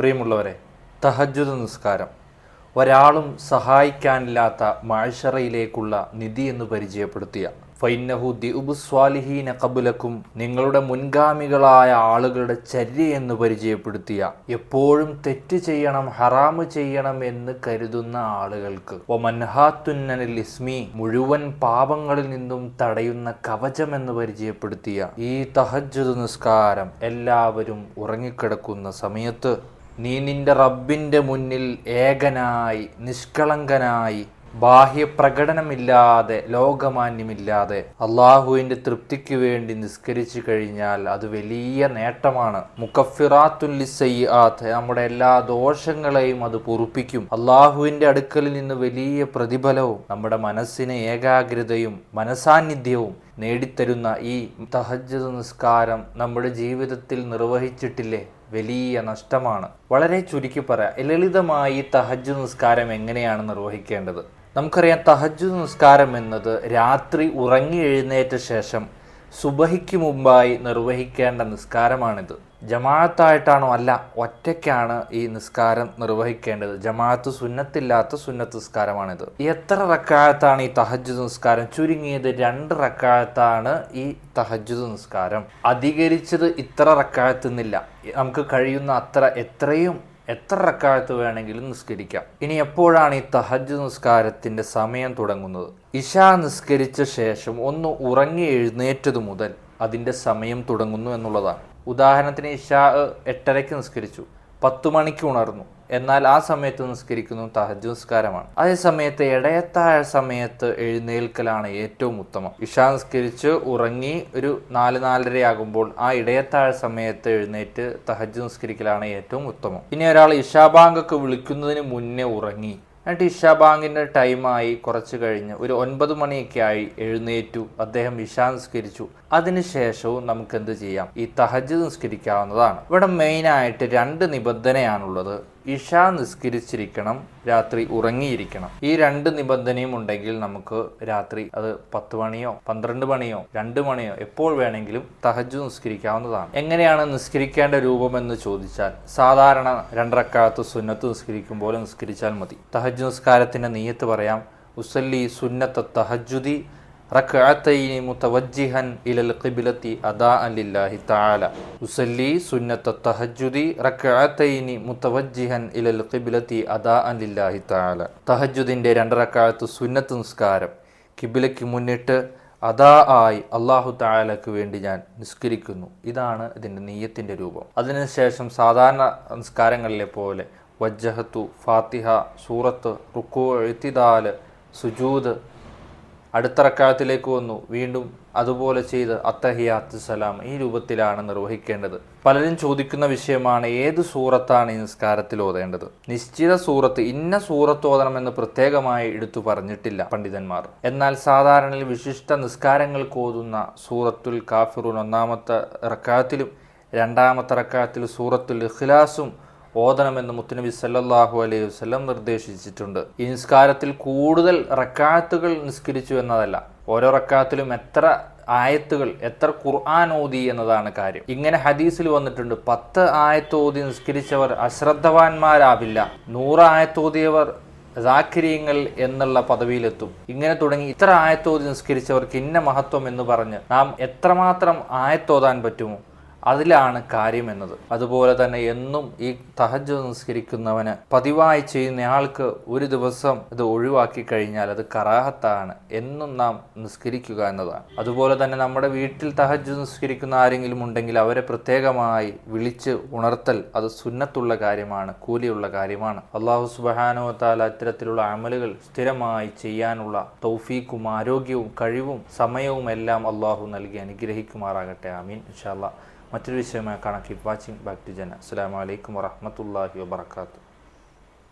പ്രിയമുള്ളവരെ തഹജുദ് നിസ്കാരം. ഒരാളും സഹായിക്കാനില്ലാത്ത മാഴ്ഷറയിലേക്കുള്ള നിധി എന്ന് പരിചയപ്പെടുത്തിയ ഫൈനഹു ദിഉബുസ്വാലിഹീന കബുലക്കും നിങ്ങളുടെ മുൻഗാമികളായ ആളുകളുടെ ചര്യ എന്ന് പരിചയപ്പെടുത്തിയ എപ്പോഴും തെറ്റ് ചെയ്യണം ഹറാമ് ചെയ്യണം എന്ന് കരുതുന്ന ആളുകൾക്ക് ഒമൻഹാത്തുന്നനിൽ ഇസ്മി മുഴുവൻ പാപങ്ങളിൽ നിന്നും തടയുന്ന കവചം എന്ന് പരിചയപ്പെടുത്തിയ ഈ തഹജ്ജുദ് നിസ്കാരം എല്ലാവരും ഉറങ്ങിക്കിടക്കുന്ന സമയത്ത് നീ നിന്റെ റബ്ബിന്റെ മുന്നിൽ ഏകനായി നിഷ്കളങ്കനായി ബാഹ്യ പ്രകടനമില്ലാതെ ലോകമാന്യമില്ലാതെ അള്ളാഹുവിന്റെ തൃപ്തിക്ക് വേണ്ടി നിസ്കരിച്ചു കഴിഞ്ഞാൽ അത് വലിയ നേട്ടമാണ്. മുക്കഫിറാത്തുല്ലിസയ്യാത്ത് നമ്മുടെ എല്ലാ ദോഷങ്ങളെയും അത് പൊറുപ്പിക്കും. അള്ളാഹുവിന്റെ അടുക്കലിൽ നിന്ന് വലിയ പ്രതിഫലവും നമ്മുടെ മനസ്സിന് ഏകാഗ്രതയും മനസാന്നിധ്യവും നേടിത്തരുന്ന ഈ തഹജ്ജുദ് നിസ്കാരം നമ്മുടെ ജീവിതത്തിൽ നിർവഹിച്ചിട്ടില്ലേ? വലിയ നഷ്ടമാണ്. വളരെ ചുരുക്കി പറയാം. ലളിതമായി തഹജ് നിസ്കാരം എങ്ങനെയാണ് നിർവഹിക്കേണ്ടത്? നമുക്കറിയാം തഹജ് നിസ്കാരം എന്നത് രാത്രി ഉറങ്ങി എഴുന്നേറ്റ ശേഷം സുബഹിക്ക് മുമ്പായി നിർവഹിക്കേണ്ട നിസ്കാരമാണിത്. ജമാഅത്തായിട്ടാണോ അല്ല ഒറ്റയ്ക്കാണ് ഈ നിസ്കാരം നിർവഹിക്കേണ്ടത്. ജമാഅത്ത് സുന്നത്തില്ലാത്ത സുന്നത്ത് നിസ്കാരമാണിത്. എത്ര റക്കായത്താണ് ഈ തഹജ്ജുദ് നിസ്കാരം? ചുരുങ്ങിയത് രണ്ട് റക്കായത്താണ് ഈ തഹജ്ജുദ് നിസ്കാരം. അധികരിച്ചത് ഇത്ര റക്കായത്തുന്നില്ല നമുക്ക് കഴിയുന്ന അത്ര എത്രയും എത്ര റക്കായത്ത് വേണമെങ്കിലും നിസ്കരിക്കാം. ഇനി എപ്പോഴാണ് ഈ തഹജ് നിസ്കാരത്തിന്റെ സമയം തുടങ്ങുന്നത്? ഇഷ നിസ്കരിച്ച ശേഷം ഒന്ന് ഉറങ്ങി എഴുന്നേറ്റത് മുതൽ അതിന്റെ സമയം തുടങ്ങുന്നു എന്നുള്ളതാണ്. ഉദാഹരണത്തിന് ഇഷാ എട്ടരയ്ക്ക് നിസ്കരിച്ചു പത്തു മണിക്ക് ഉണർന്നു. എന്നാൽ ആ സമയത്ത് നിസ്കരിക്കുന്നു തഹജ് നിസ്കാരമാണ്. അതേ സമയത്ത് ഇടയത്താഴ സമയത്ത് എഴുന്നേൽക്കലാണ് ഏറ്റവും ഉത്തമം. ഇഷ നിസ്കരിച്ച് ഉറങ്ങി ഒരു നാല് നാലരയാകുമ്പോൾ ആ ഇടയത്തായ സമയത്ത് എഴുന്നേറ്റ് തഹജ് നിസ്കരിക്കലാണ് ഏറ്റവും ഉത്തമം. ഇനി ഒരാൾ ഇഷാബാങ്കൊക്കെ വിളിക്കുന്നതിന് മുന്നേ ഉറങ്ങി. എന്നിട്ട് ഇഷാബാങ്കിന്റെ ടൈമായി കുറച്ച് കഴിഞ്ഞ് ഒരു ഒൻപത് മണിയൊക്കെ ആയി എഴുന്നേറ്റു. അദ്ദേഹം ഇഷാ നിസ്കരിച്ചു. അതിനുശേഷവും നമുക്ക് എന്ത് ചെയ്യാം? ഈ തഹജ് നിസ്കരിക്കാവുന്നതാണ്. ഇവിടെ മെയിനായിട്ട് രണ്ട് നിബന്ധനയാണുള്ളത്. ഇഷ നിസ്കരിച്ചിരിക്കണം രാത്രി ഉറങ്ങിയിരിക്കണം. ഈ രണ്ട് നിബന്ധനയും ഉണ്ടെങ്കിൽ നമുക്ക് രാത്രി അത് പത്ത് മണിയോ പന്ത്രണ്ട് മണിയോ രണ്ട് മണിയോ എപ്പോൾ വേണമെങ്കിലും തഹജ് നിസ്കരിക്കാവുന്നതാണ്. എങ്ങനെയാണ് നിസ്കരിക്കേണ്ട രൂപം എന്ന് ചോദിച്ചാൽ സാധാരണ രണ്ടരക്കാലത്ത് സുന്നത്ത് നിസ്കരിക്കും പോലെ നിസ്കരിച്ചാൽ മതി. തഹജ് നിസ്കാരത്തിന്റെ നീയത്ത് പറയാം ഉസല്ലി സുന്നത്ത് തഹജുദി റക്അത്തൈനി മുതവജ്ജിഹൻ ഇലൽ തആല. തഹജ്ജുദി ഇലൽ തആല. സുന്നത്ത് നിസ്കാരം. കിബിലയ്ക്ക് മുന്നിട്ട് അതാ ആയി അള്ളാഹു വേണ്ടി ഞാൻ നിസ്കരിക്കുന്നു. ഇതാണ് ഇതിന്റെ നീയത്തിന്റെ രൂപം. അതിനുശേഷം സാധാരണ നിസ്കാരങ്ങളിലെ പോലെ വജ്ജഹത്തു ഫാത്തിഹ സൂറത്ത് റുക്കു എഴുത്തിദാൽ സുജൂദ് അടുത്ത റക്കാലത്തിലേക്ക് വന്നു. വീണ്ടും അതുപോലെ ചെയ്ത് അത്തഹിയാത്ത് സലാം ഈ രൂപത്തിലാണ് നിർവഹിക്കേണ്ടത്. പലരും ചോദിക്കുന്ന വിഷയമാണ് ഏത് സൂറത്താണ് ഈ നിസ്കാരത്തിൽ ഓതേണ്ടത്? നിശ്ചിത സൂറത്ത് ഇന്ന സൂറത്ത് ഓതണമെന്ന് പ്രത്യേകമായി എടുത്തു പറഞ്ഞിട്ടില്ല പണ്ഡിതന്മാർ. എന്നാൽ സാധാരണ വിശിഷ്ട നിസ്കാരങ്ങൾക്ക് ഓതുന്ന സൂറത്തുൽ കാഫിറൂൻ ഒന്നാമത്തെ റക്കാത്തിലും രണ്ടാമത്തെ റക്കാത്തിൽ സൂറത്തുൽ ഇഖ്ലാസും ഓതണമെന്ന് മുത്തുനബി സല്ലാഹു അലൈഹി വസ്ലം നിർദ്ദേശിച്ചിട്ടുണ്ട്. ഈ നിസ്കാരത്തിൽ കൂടുതൽ റക്കാത്തുകൾ നിസ്കരിച്ചു എന്നതല്ല. ഓരോ റക്കാത്തിലും എത്ര ആയത്തുകൾ എത്ര ഖുർആൻ ഓതി എന്നതാണ് കാര്യം. ഇങ്ങനെ ഹദീസിൽ വന്നിട്ടുണ്ട് പത്ത് ആയത്ത് ഓതി നിസ്കരിച്ചവർ അശ്രദ്ധവാന്മാരാവില്ല. നൂറ് ആയത്തോതിയവർ സാക്കിര്യങ്ങൾ എന്നുള്ള പദവിയിലെത്തും. ഇങ്ങനെ തുടങ്ങി ഇത്ര ആയത്തോതി നിസ്കരിച്ചവർക്ക് ഇന്ന മഹത്വം എന്ന് പറഞ്ഞ് നാം എത്രമാത്രം ആയത്തോതാൻ പറ്റുമോ? അതിലാണ് കാര്യം എന്നത്. അതുപോലെ തന്നെ എന്നും ഈ തഹജ് നിസ്കരിക്കുന്നവന് പതിവായി ചെയ്യുന്നയാൾക്ക് ഒരു ദിവസം ഇത് ഒഴിവാക്കി കഴിഞ്ഞാൽ അത് കറാഹത്താണ്. എന്നും നാം നിസ്കരിക്കുക എന്നതാണ്. അതുപോലെ തന്നെ നമ്മുടെ വീട്ടിൽ തഹജ് നിസ്കരിക്കുന്ന ആരെങ്കിലും ഉണ്ടെങ്കിൽ അവരെ പ്രത്യേകമായി വിളിച്ച് ഉണർത്തൽ അത് സുന്നത്തുള്ള കാര്യമാണ് കൂലിയുള്ള കാര്യമാണ്. അള്ളാഹു സുബഹാനോ താല ഇത്തരത്തിലുള്ള അമലുകൾ സ്ഥിരമായി ചെയ്യാനുള്ള തൗഫീക്കും ആരോഗ്യവും കഴിവും സമയവും എല്ലാം അള്ളാഹു നൽകി അനുഗ്രഹിക്കുമാറാകട്ടെ. ആമീൻ. ഇൻഷാല്ലാ മറ്റൊരു വിഷയമായി കാണാം. കീപ് വാച്ചിങ് ബാക്ക് ടു ജന അസ്സാം വലൈക്കും വറഹമത്തല്ലാഹി വാബർക്കാത്തു